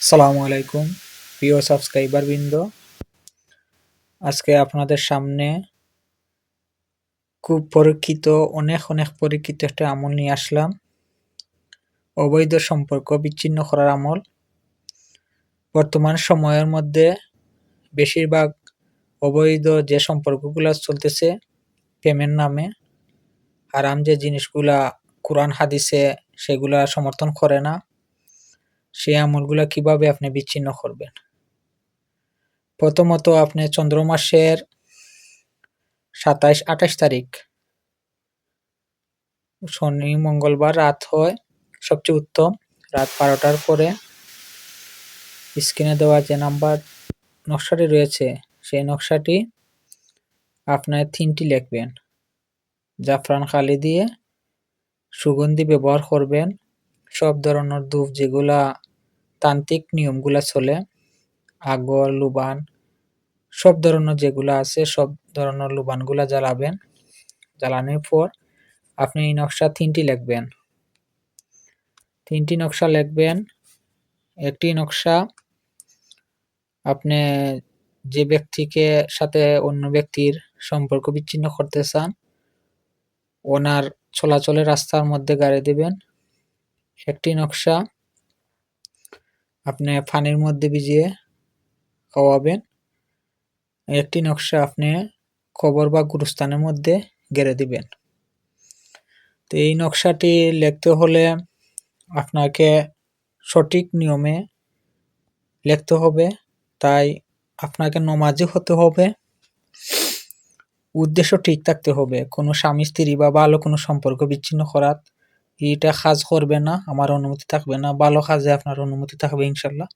সালামু আলাইকুম, প্রিয় সাবস্ক্রাইবার বৃন্দ। আজকে আপনাদের সামনে খুব পরীক্ষিত, অনেক অনেক পরীক্ষিত একটা আমল নিয়ে আসলাম। অবৈধ সম্পর্ক বিচ্ছিন্ন করার আমল। বর্তমান সময়ের মধ্যে বেশিরভাগ অবৈধ যে সম্পর্কগুলো চলতেছে, প্রেমের নামে আরাম যে জিনিসগুলা কোরআন, হাদিসে সেগুলা সমর্থন করে না। সেই আমলগুলা কীভাবে আপনি বিচ্ছিন্ন করবেন? প্রথমত আপনি চন্দ্র মাসের সাতাইশ, আঠাশ তারিখ, শনি, মঙ্গলবার রাত হয়, সবচেয়ে উত্তম। রাত বারোটার পরে স্ক্রিনে দেওয়া যে নাম্বার, নকশাটি রয়েছে, সেই নকশাটি আপনার তিনটি লিখবেন। জাফরান খালি দিয়ে সুগন্ধি ব্যবহার করবেন। সব ধরনের ধূপ যেগুলা তান্ত্রিক নিয়মগুলা চলে আগর লুবান, সব ধরনের যেগুলো আছে, সব ধরনের লুবানগুলা জ্বালাবেন। জ্বালানোর পর আপনি এই নকশা তিনটি লিখবেন। তিনটি নকশা লিখবেন। একটি নকশা আপনি যে ব্যক্তিকে সাথে অন্য ব্যক্তির সম্পর্ক বিচ্ছিন্ন করতে চান, ওনার চলাচলের রাস্তার মধ্যে গাড়ি দেবেন। একটি নকশা আপনি পানির মধ্যে ভিজিয়ে খাওয়াবেন। একটি নকশা আপনি কবর বা গুরুস্থানের মধ্যে গেড়ে দিবেন। তো এই নকশাটি লিখতে হলে আপনাকে সঠিক নিয়মে লিখতে হবে, তাই আপনাকে নমাজি হতে হবে। উদ্দেশ্য ঠিক থাকতে হবে, কোনো স্বামী, স্ত্রী বা ভালো কোনো সম্পর্ক বিচ্ছিন্ন করার এটা কাজ করবে না, আমার অনুমতি থাকবে না, ভালো কাজে আপনার অনুমতি থাকবে ইনশাল্লাহ।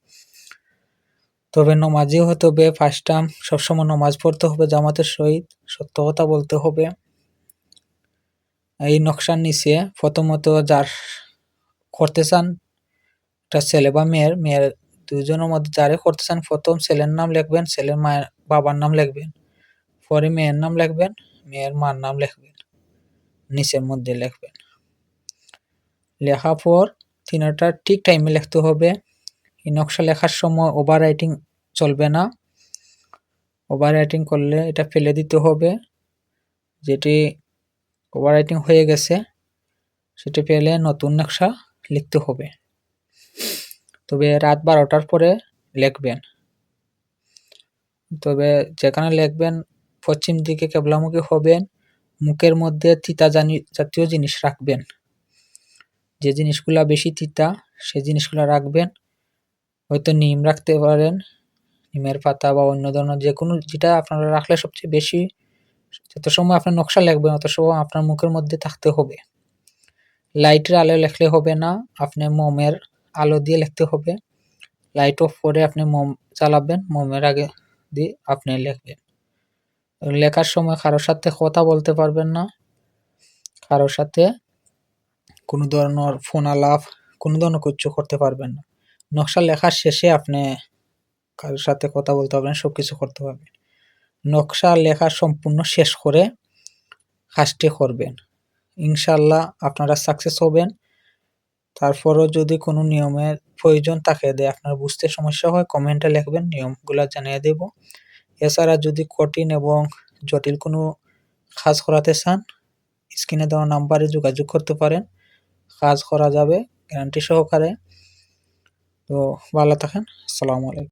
তবে নমাজি হতে হবে ফার্স্ট টাইম সবসময় নমাজ পড়তে হবে, জামাতের সহিত সত্য কথা বলতে হবে। এই নকশার নিচে প্রথমত যার করতে চান, একটা ছেলে বা মেয়ের মেয়ের দুজনের মধ্যে যারে করতে চান, প্রথম ছেলের নাম লিখবেন, ছেলের মায়ের বাবার নাম লিখবেন, পরে মেয়ের নাম লিখবেন, মেয়ের মার নাম লিখবেন, নিচের মধ্যে লিখবেন। লেখা পর তিনটা ঠিক টাইমে লিখতে হবে। এই নকশা লেখার সময় ওভার রাইটিং চলবে না। ওভার রাইটিং করলে এটা ফেলে দিতে হবে। যেটি ওভার রাইটিং হয়ে গেছে, সেটি ফেলে নতুন নকশা লিখতে হবে। তবে রাত বারোটার পরে লিখবেন। তবে যেখানে লিখবেন, পশ্চিম দিকে কেবলামুখী হবেন, মুখের মধ্যে তিতা জাতীয় জিনিস রাখবেন। যে জিনিসগুলা বেশি তিতা, সে জিনিসগুলো রাখবেন। হয়তো নিম রাখতে পারেন, নিমের পাতা বা অন্য ধরনের যে কোনো, যেটা আপনারা রাখলে সবচেয়ে বেশি, যত সময় আপনার নকশা লাগবে, অত সময় আপনার মুখের মধ্যে থাকতে হবে। লাইটের আলো লেখলে হবে না, আপনি মোমের আলো দিয়ে লিখতে হবে। লাইট অফ করে আপনি মোম চালাবেন, মোমের আগে দিয়ে আপনি লিখবেন। লেখার সময় কারোর সাথে কথা বলতে পারবেন না, কারোর সাথে কোনো ধরনের ফোন আলাপ কোনো ধরনের কিচ্ছু করতে পারবেন না। নকশা লেখার শেষে আপনি কারোর সাথে কথা বলতে পারবেন সব কিছু করতে পারবেন। নকশা লেখা সম্পূর্ণ শেষ করে কাজটি করবেন। ইনশাল্লাহ আপনারা সাকসেস হবেন। তারপরও যদি কোনো নিয়মের প্রয়োজন থাকে দেয় আপনার বুঝতে সমস্যা হয়, কমেন্টে লিখবেন, নিয়মগুলো জানিয়ে দেব। এছাড়া যদি কঠিন এবং জটিল কোনো কাজ করাতে চান, স্ক্রিনে দেওয়া নাম্বারে যোগাযোগ করতে পারেন। কাজ করা যাবে গ্যারান্টি সহকারে। তো ভালো থাকেন আসসালামু আলাইকুম।